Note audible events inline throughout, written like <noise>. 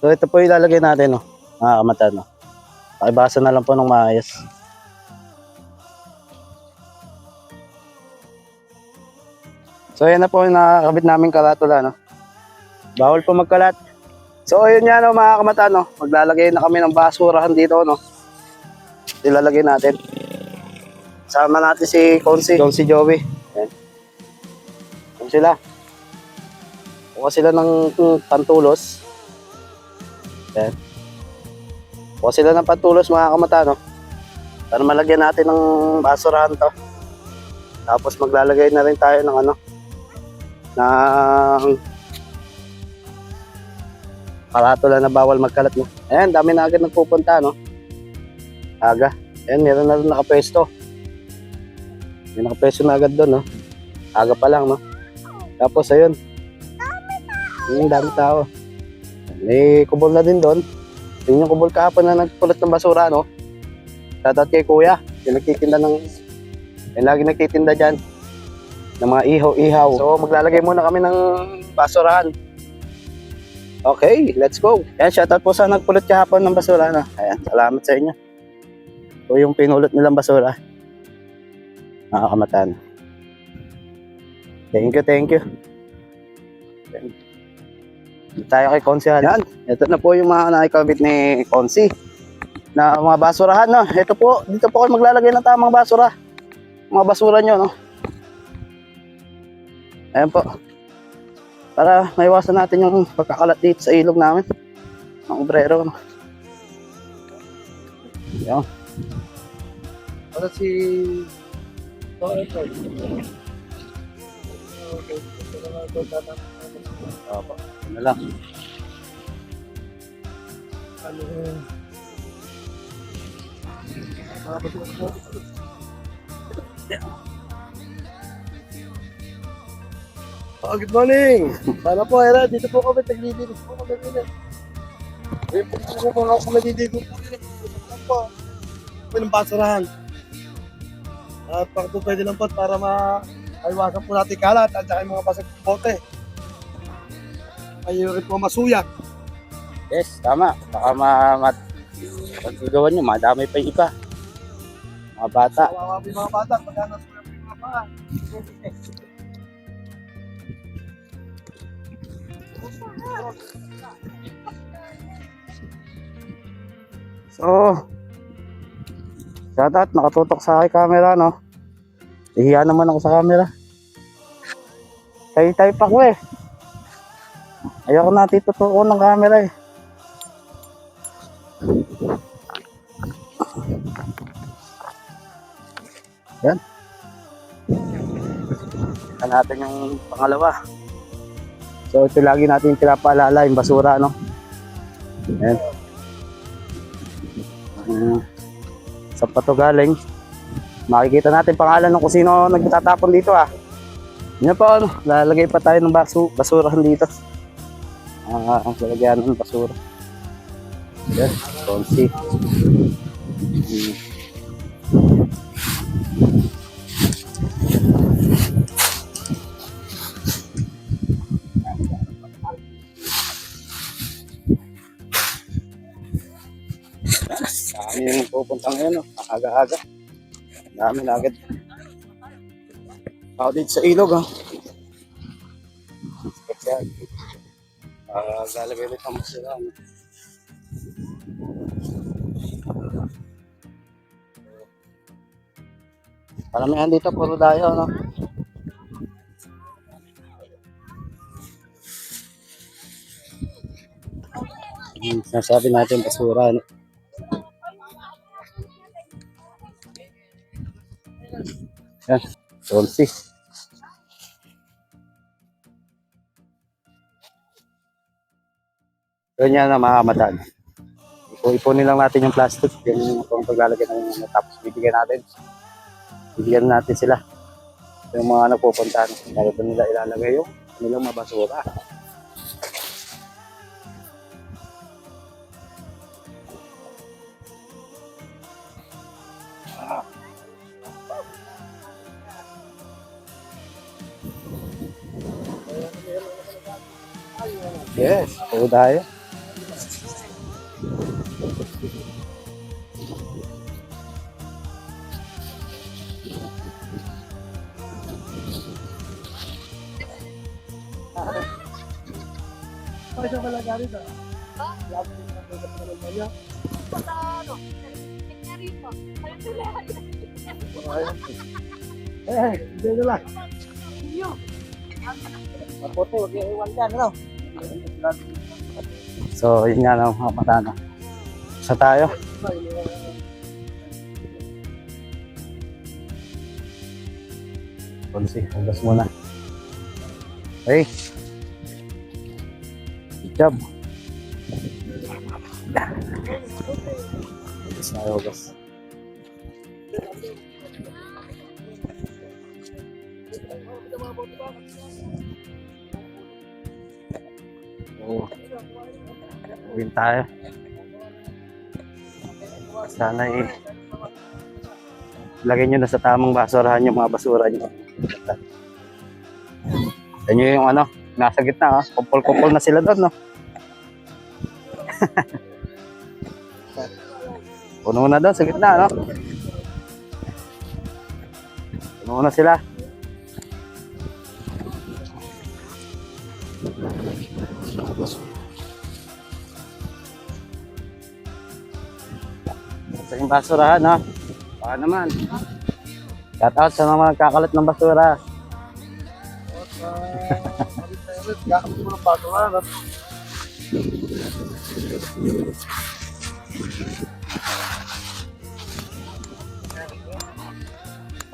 So ito po ilalagay natin, no? Mga kamatan, no? Pakibasa na lang po ng maayos. So yan na po yung nakakabit namin kalatula, no? Bawal po magkalat. So ayun nga, no, mga kamatan, no? Maglalagay na kami ng basurahan dito, no? Ilalagay natin. Sama natin si Konsi. Konsi Joey. Yan. Yan sila. Kuha sila ng mm, pantulos. Yan. Kuha sila ng pantulos mga kamata, no? Para malagyan natin ng basurahan to. Tapos maglalagay na rin tayo ng ano, ng karatula na bawal magkalat, no? Ayan, dami na agad nagpupunta, no? Aga. Ayan, meron na rin nakapwesto. May nakapwesto na agad doon, no? Aga pa lang, no? Tapos, ayun. Yung dami tao. May kubol na din doon. Yun yung kubol kahapon na nagpulot ng basura, no? Tatat kay kuya. Yung nagtitinda ng... Yung lagi nagtitinda dyan. Ng mga ihaw-ihaw. So, maglalagay muna kami ng basurahan. Okay, let's go. Yan, shoutout po sa nagpulot kahapon ng basura, no? Ayan, salamat sa inyo. So, yung pinulot nilang basura. Nakakamatan. Thank you, thank you. Thank you tayo kay Konsi. Yan, ito na po yung mga nakikabit ni Konsi na mga basurahan, no? Ito po, dito po kayo maglalagay ng tamang basura. Mga basura nyo, no? Ayan po. Para maiwasan natin yung pagkakalat dito sa ilog namin. Ang obrero, no? Yan. Ano si... Oh, ito. Opo, ano lang. Ano eh. Mga bato- Oh, good morning! Sana po, Era, dito po kami, naglilinis po kami nila. Eh, po po po ako naliligo po. Ano po? Kami ng basurahan. At po pwede lang po para ma maiwasan po natin kalat at saka yung mga basag bote. Ayaw rin po masuyak. Yes, tama. Baka ma... ma pagkagawa nyo, madami pa yung iba. Mga bata. Kawawa po yung mga bata, pagka nasuyak po yung mga paa. So, shoutout, nakatutok sa aking camera, no? Ihiya naman ako sa camera. Tay tay pa ko eh. Ayoko na titutuko ng camera eh. Yan. Tingnan natin yung pangalawa. So ito lagi natin pinapaalala yung basura, no? Yan. Uh, sa pato galing. Makikita natin pangalan ng kung sino nagtatapon dito ah. Yan po, ano, lalagay pa tayo ng basu basurahan <laughs> dito. Ah, ang lalagyan ng basura. Yan, konsi. Hmm. Dami yung pupunta ngayon, no? aga-aga. Dami na agad. Ako dito sa ilog, ha? Special. Rin ang sila. ano? Paramihan dito, puro dayo, no? Sinasabi natin basura, no? Yan, Dolce. Ganyan na mga kamatan. Ipo-ipunin lang natin yung plastic. Yan yung itong paglalagay ng mga tapos bibigyan natin. Bibigyan natin sila. Yung mga nagpupuntahan. Para doon nila ilalagay yung nilang mabasura. Yes, puro tayo. Siya pala galit ah. Labo yung nagdagat na ng banya. Sa ano, nangyari pa. Ayun sila. Ayan. Eh, hindi lang. Maputi, huwag yung iwan dyan, ano? So, yun nga lang mga matano. Sa tayo. Policy, hugas muna. Hey. Good job. Hugas na hugas. Oo. Uwin tayo. Sana eh. Lagay nyo na sa tamang basurahan yung mga basura nyo. Yan yung ano, nasa gitna ha. Kupol-kupol na sila doon no. <laughs> Puno na doon sa gitna no. Puno na sila. Sa yung basurahan ha. Baka naman. Shout out sa mga nagkakalat ng basura. Kakapit mo ng baso nga.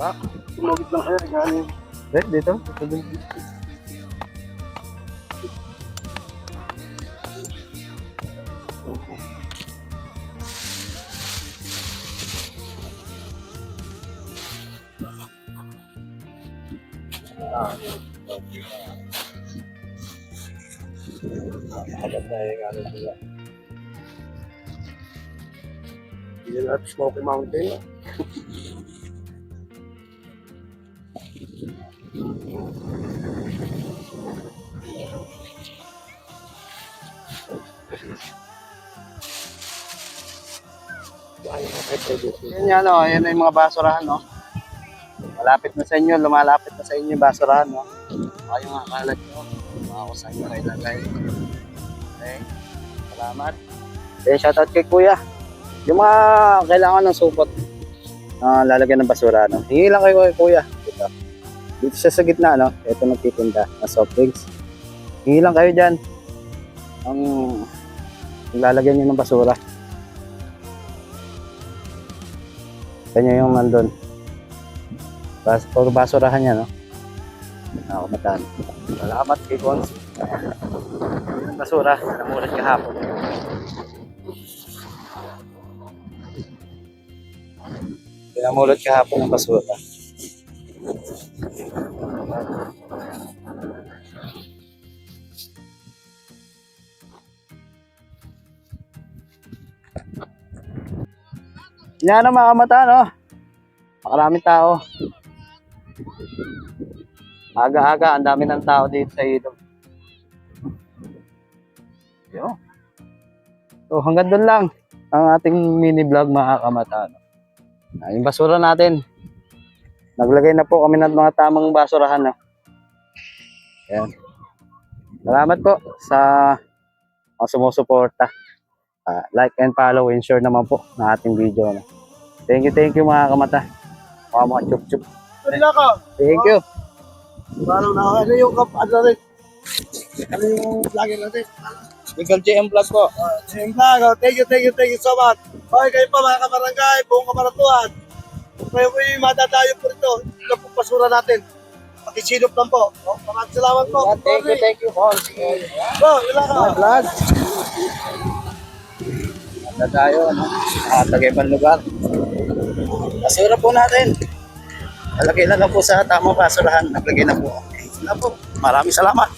Ha? Tumagit lang kayo, galing. Eh, dito. Dito din. Maganda yung ano nila. Yan at Smoky Mountain. Yan yan o, yan yung mga basurahan no. Malapit na sa inyo, lumalapit na sa inyo yung basurahan no. Baka yung akalat nyo, kung saan nyo kayo ilagay. Okay, salamat. Eh, shoutout kay kuya. Yung mga kailangan ng supot na lalagyan ng basura no. Hingi lang kayo kay kuya. Dito. Dito siya sa gitna no. Ito nagtitinda ng soft drinks. Hingi lang kayo dyan. Ang lalagyan nyo ng basura. Kanya yung nandun. Bas, puro basurahan niya, no? Ako matan. Salamat kay Cons. Basura, namulat kahapon. Pinamulot kahapon ng basura. Yan ang mga mata, no? Makaraming tao. Aga-aga, ang dami ng tao dito sa ilog. So, hanggang doon lang ang ating mini vlog mga kamata. no? Ah, yung basura natin. Naglagay na po kami ng mga tamang basurahan. No? Ayan. Salamat po sa mga sumusuporta. Ah, like and follow and share naman po ng ating video. No? Thank you, thank you mga kamata. Mga mga chup chup. Kanila ka. Thank you. Parang na, ano yung kap, ano rin? Ano yung vlogger natin? Miguel JM Vlog po. Uh, Jim Vlog, oh, thank you, thank you, thank you so much. Okay, kayo pa mga kabarangay, buong kamaratuan. Kayo po yung matatayo po rito. Ito po basura natin. Pakisilop lang po. Oh, maraming salamat po. Thank you, thank you, boss. Bro, wala ka. Mga vlog. Ganda tayo, ano? Nakatagay pang lugar. Basura po natin. Nalagay na lang po sa tamang basurahan. Naglagay na po. Okay. Na po. Maraming salamat.